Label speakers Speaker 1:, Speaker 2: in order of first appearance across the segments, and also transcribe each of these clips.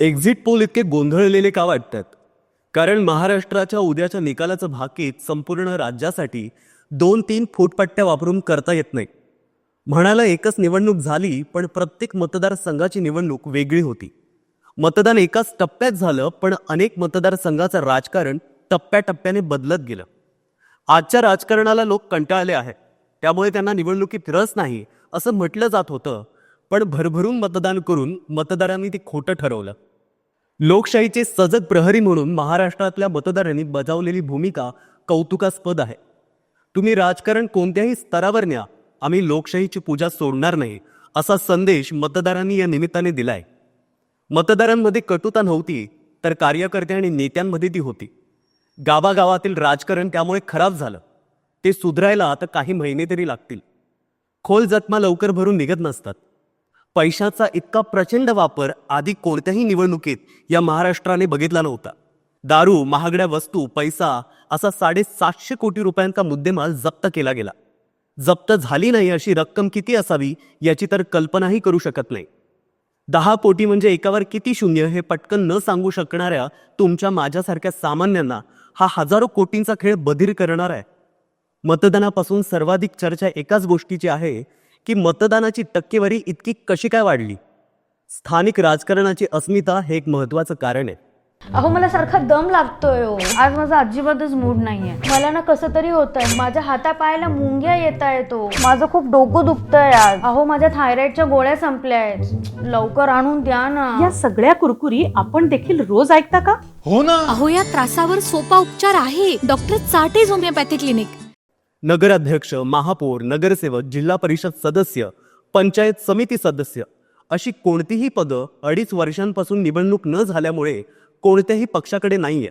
Speaker 1: Exit poll इतके गोंधळलेले का वाटतात? कारण महाराष्ट्राच्या उद्याच्या निकालाचं भाकीत संपूर्ण राज्यासाठी दोन तीन फूटपट्ट्या वापरून करता येत नाही. म्हणाला एकच निवडणूक झाली पण प्रत्येक मतदारसंघाची निवडणूक वेगळी होती. मतदान एकाच टप्प्यात झालं पण अनेक मतदारसंघाचं राजकारण टप्प्याटप्प्याने बदलत गेलं. आजच्या राजकारणाला लोक कंटाळले आहेत. त्यामुळे त्यांना निवडणुकीत रस नाही असं म्हटलं जात होतं. पण भरभरून मतदान करून मतदारांनी ते खोटं ठरवलं. लोकशाहीचे सजग प्रहरी म्हणून महाराष्ट्रातल्या मतदारांनी बजावलेली भूमिका कौतुकास्पद आहे. तुम्ही राजकारण कोणत्याही स्तरावर न्या आम्ही लोकशाहीची पूजा सोडणार नाही असा संदेश मतदारांनी या निमित्ताने दिलाय. मतदारांमध्ये कटुता नव्हती तर कार्यकर्ते आणि नेत्यांमध्ये ती होती. गावागावातील राजकारण त्यामुळे खराब झालं. ते सुधारायला आता काही महिने तरी लागतील. खोल जखमा लवकर भरून निघत नसतात. पैशाचा इतका प्रचंड वापर आधी कोणत्याही निवडणुकीत या महाराष्ट्राने बघितला नव्हता. दारू महागड्या वस्तू पैसा असा साडेसातशे कोटी रुपयांचा मुद्देमाल जप्त केला गेला. जप्त झाली नाही अशी रक्कम किती असावी याची तर कल्पनाही करू शकत नाही. दहा कोटी म्हणजे एकावर किती शून्य हे पटकन न सांगू शकणाऱ्या तुमच्या माझ्यासारख्या सामान्यांना हा हजारो कोटींचा खेळ बधीर करणार आहे. मतदानापासून सर्वाधिक चर्चा एकाच गोष्टीची आहे की मतदानाची टक्केवारी इतकी कशी काय वाढली? स्थानिक राजकारणाची अस्मिता हे एक महत्वाचं कारण आहे.
Speaker 2: अहो मला सारखा दम लागतोय हो. आज माझा अजिबातच मूड नाहीये. मला ना कसं तरी होतंय. माझ्या हातापायाला मुंग्या येत आहेत हो. माझं खूप डोकं दुखतंय आज. अहो माझ्या थायरॉइडच्या गोळ्या संपल्या आहेत लवकर आणून द्या ना.
Speaker 3: या सगळ्या कुरकुरी आपण देखील रोज ऐकता का?
Speaker 4: हो ना.
Speaker 5: अहो या त्रासावर सोपा उपचार आहे. डॉक्टर चाटेज होमिओपॅथी क्लिनिक.
Speaker 1: नगराध्यक्ष महापौर नगरसेवक जिल्हा परिषद सदस्य पंचायत समिती सदस्य अशी कोणतीही पदं अडीच वर्षांपासून निवडणूक न झाल्यामुळे कोणत्याही पक्षाकडे नाही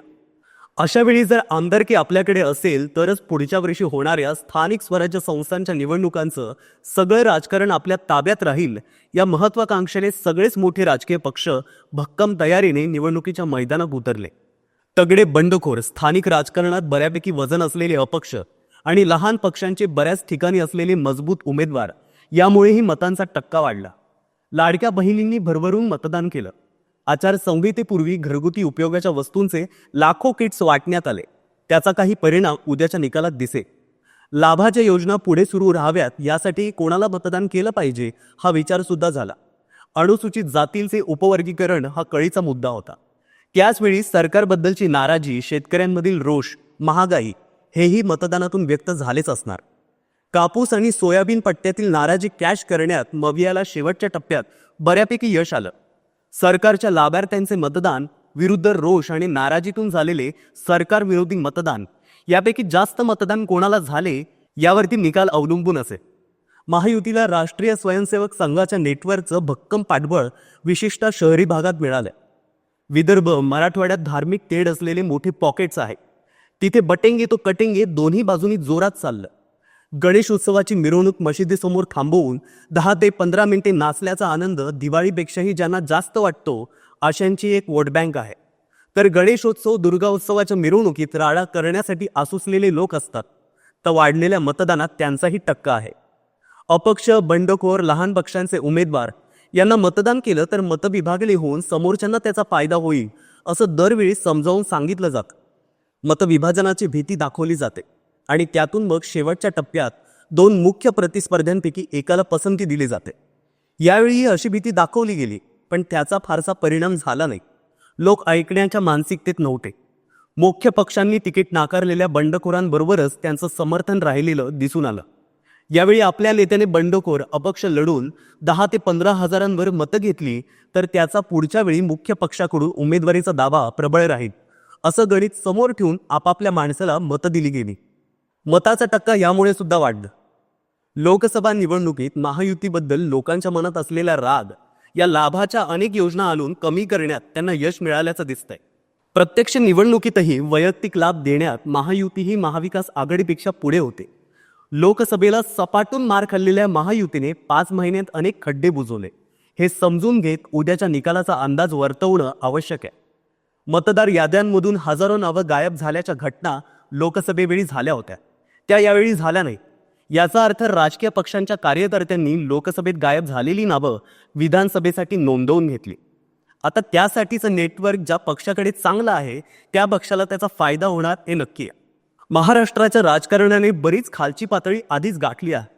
Speaker 1: अशा वेळी जर आमदारकी आपल्याकडे असेल तरच पुढच्या वर्षी होणाऱ्या स्थानिक स्वराज्य संस्थांच्या निवडणुकांचं सगळं राजकारण आपल्या ताब्यात राहील या महत्वाकांक्षेने सगळेच मोठे राजकीय पक्ष भक्कम तयारीने निवडणुकीच्या मैदानात उतरले. तगडे बंडखोर स्थानिक राजकारणात बऱ्यापैकी वजन असलेले अपक्ष आणि लहान पक्षांचे बऱ्याच ठिकाणी असलेले मजबूत उमेदवार यामुळेही मतांचा टक्का वाढला. लाडक्या बहिणींनी भरभरून मतदान केलं. आचारसंहितेपूर्वी घरगुती उपयोगाच्या वस्तूंचे लाखो किट्स वाटण्यात आले. त्याचा काही परिणाम उद्याच्या निकालात दिसे लाभाच्या योजना पुढे सुरू राहाव्यात यासाठी कोणाला मतदान केलं पाहिजे हा विचार सुद्धा झाला. अनुसूचित जातींचे उपवर्गीकरण हा कळीचा मुद्दा होता. त्याचवेळी सरकारबद्दलची नाराजी शेतकऱ्यांमधील रोष महागाई हेही मतदानातून व्यक्त झालेच असणार. कापूस आणि सोयाबीन पट्ट्यातील नाराजी कॅश करण्यात मवियाला शेवटच्या टप्प्यात बऱ्यापैकी यश आलं. सरकारच्या लाभार्थ्यांचे मतदान विरुद्ध रोष आणि नाराजीतून झालेले सरकार विरोधी मतदान. यापैकी जास्त मतदान कोणाला झाले यावरती निकाल अवलंबून असे. महायुतीला राष्ट्रीय स्वयंसेवक संघाच्या नेटवर्कचं भक्कम पाठबळ विशिष्ट शहरी भागात मिळालं विदर्भ मराठवाड्यात धार्मिक तेढ असलेले मोठे पॉकेट्स आहेत. तिथे बटेंगे तो कटेंगे दोन्ही बाजूनी जोरात चाललं. गणेश उत्सवाची मिरवणूक मशिदीसमोर थांबवून दहा ते पंधरा मिनिटे नाचल्याचा आनंद दिवाळीपेक्षाही ज्यांना जास्त वाटतो अशांची एक वोट बँक आहे. तर गणेशोत्सव दुर्गा उत्सवाच्या मिरवणुकीत राडा करण्यासाठी आसुसलेले लोक असतात. तर वाढलेल्या मतदानात त्यांचाही टक्का आहे. अपक्ष बंडखोर लहान पक्षांचे उमेदवार यांना मतदान केलं तर मतविभागले होऊन समोरच्यांना त्याचा फायदा होईल असं दरवेळी समजावून सांगितलं जातं. मतविभाजनाची भीती दाखवली जाते. आणि त्यातून मग शेवटच्या टप्प्यात दोन मुख्य प्रतिस्पर्ध्यांपैकी एकाला पसंती दिली जाते. यावेळी अशी भीती दाखवली गेली पण त्याचा फारसा परिणाम झाला नाही. लोक ऐकण्याच्या मानसिकतेत नव्हते. मुख्य पक्षांनी तिकीट नाकारलेल्या बंडखोरांबरोबरच त्यांचं समर्थन राहिलेलं दिसून आलं. यावेळी आपल्या नेत्याने बंडखोर अपक्ष लढून दहा ते पंधरा हजारांवर मतं घेतली तर त्याचा पुढच्या वेळी मुख्य पक्षाकडून उमेदवारीचा दावा प्रबळ राहील. असं गणित समोर ठेवून आपापल्या माणसाला मतं दिली गेली. मताचा टक्का यामुळे सुद्धा वाढलं. लोकसभा निवडणुकीत महायुतीबद्दल लोकांच्या मनात असलेला राग या लाभाच्या अनेक योजना आणून कमी करण्यात त्यांना यश मिळाल्याचं दिसतंय. प्रत्यक्ष निवडणुकीतही वैयक्तिक लाभ देण्यात महायुती ही महाविकास आघाडीपेक्षा पुढे होते. लोकसभेला सपाटून मार खाल्लेल्या महायुतीने पाच महिन्यात अनेक खड्डे बुजवले. हे समजून घेत उद्याच्या निकालाचा अंदाज वर्तवणं आवश्यक आहे. मतदार याद्यांमधून हजारो नावं गायब झाल्याच्या घटना लोकसभेवेळी झाल्या होत्या. त्या यावेळी झाल्या नाही याचा अर्थ राजकीय पक्षांच्या कार्यकर्त्यांनी लोकसभेत गायब झालेली नावं विधानसभेसाठी नोंदवून घेतली. आता त्यासाठीचं नेटवर्क ज्या पक्षाकडे चांगलं आहे त्या पक्षाला त्याचा फायदा होणार हे नक्की आहे. महाराष्ट्राच्या राजकारणाने बरीच खालची पातळी आधीच गाठली आहे.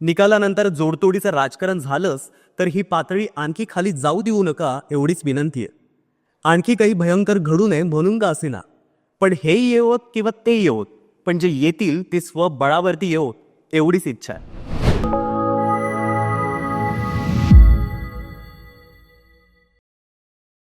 Speaker 1: निकालानंतर जोडतोडीचं राजकारण झालंच तर ही पातळी आणखी खाली जाऊ देऊ नका एवढीच विनंती आहे. आणखी काही भयंकर घडू नये म्हणून का असेना पण हे येवोत किंवा ते येवोत पण जे येतील ते स्वबळावरती येवोत एवढीच इच्छा आहे.